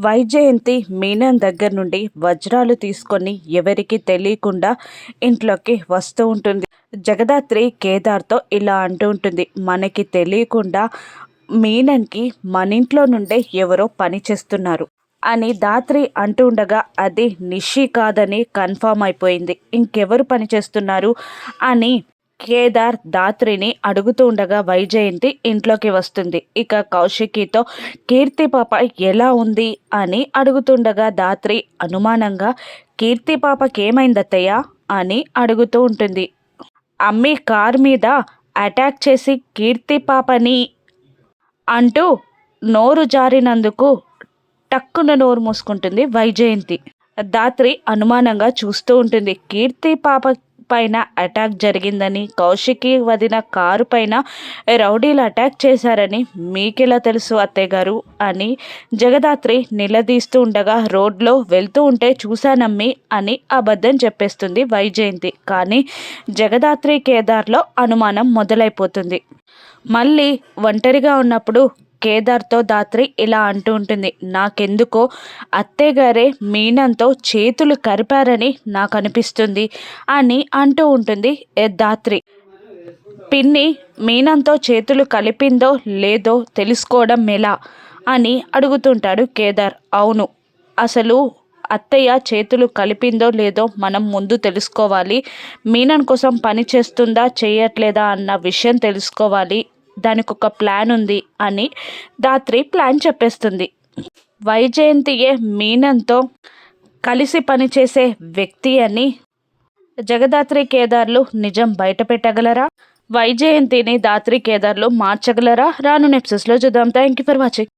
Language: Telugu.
వైజయంతి మీనన్ దగ్గర నుండి వజ్రాలు తీసుకొని ఎవరికి తెలియకుండా ఇంట్లోకి వస్తూ ఉంటుంది. జగదాత్రి కేదార్తో ఇలా అంటూ ఉంటుంది. మనకి తెలియకుండా మీనన్కి మన ఇంట్లో నుండే ఎవరో పని చేస్తున్నారు అని దాత్రి అంటూ ఉండగా అది నిషి కాదని కన్ఫామ్ అయిపోయింది. ఇంకెవరు పని చేస్తున్నారు అని కేదార్ దాత్రిని అడుగుతూ ఉండగా వైజయంతి ఇంట్లోకి వస్తుంది. ఇక కౌశికితో కీర్తి పాప ఎలా ఉంది? అని అడుగుతుండగా దాత్రి అనుమానంగా కీర్తి పాపకి ఏమైందత్తయ్య అని అడుగుతూ ఉంటుంది. అమ్మి కార్ మీద అటాక్ చేసి కీర్తి పాపని అంటూ నోరు జారినందుకు టక్కున నోరు మూసుకుంటుంది వైజయంతి. దాత్రి అనుమానంగా చూస్తూ ఉంటుంది. కీర్తి పాప పైన అటాక్ జరిగిందని కౌశికి వదిన కారు పైన రౌడీలు అటాక్ చేశారని మీకెలా తెలుసు అత్తయ్య గారు అని జగదాత్రి నిలదీస్తూ ఉండగా రోడ్లో వెళ్తూ ఉంటే చూశానమ్మి అని అబద్ధం చెప్పేస్తుంది వైజయంతి. కానీ జగదాత్రి కేదార్లో అనుమానం మొదలైపోతుంది. మళ్ళీ ఒంటరిగా ఉన్నప్పుడు కేదార్తో దాత్రి ఇలా అంటూ ఉంటుంది నాకెందుకో అత్తయ్యగారే మీనంతో చేతులు కరిపారని నాకు అనిపిస్తుంది అని అంటూ ఉంటుంది దాత్రి. పిన్ని మీనంతో చేతులు కలిపిందో లేదో తెలుసుకోవడం ఎలా? అని అడుగుతుంటాడు కేదార్. అవును అసలు అత్తయ్య చేతులు కలిపిందో లేదో మనం ముందు తెలుసుకోవాలి మీనన్ కోసం పని చేస్తుందా చేయట్లేదా అన్న విషయం తెలుసుకోవాలి దానికి ఒక ప్లాన్ ఉంది అని దాత్రి ప్లాన్ చెప్పేస్తుంది. వైజయంతియే మీనంతో కలిసి పనిచేసే వ్యక్తి అని జగదాత్రి కేదార్లు నిజం బయట పెట్టగలరా? వైజయంతిని దాత్రి కేదార్లు మార్చగలరా? రాను నెప్సెస్లో చూద్దాం. Thank you for watching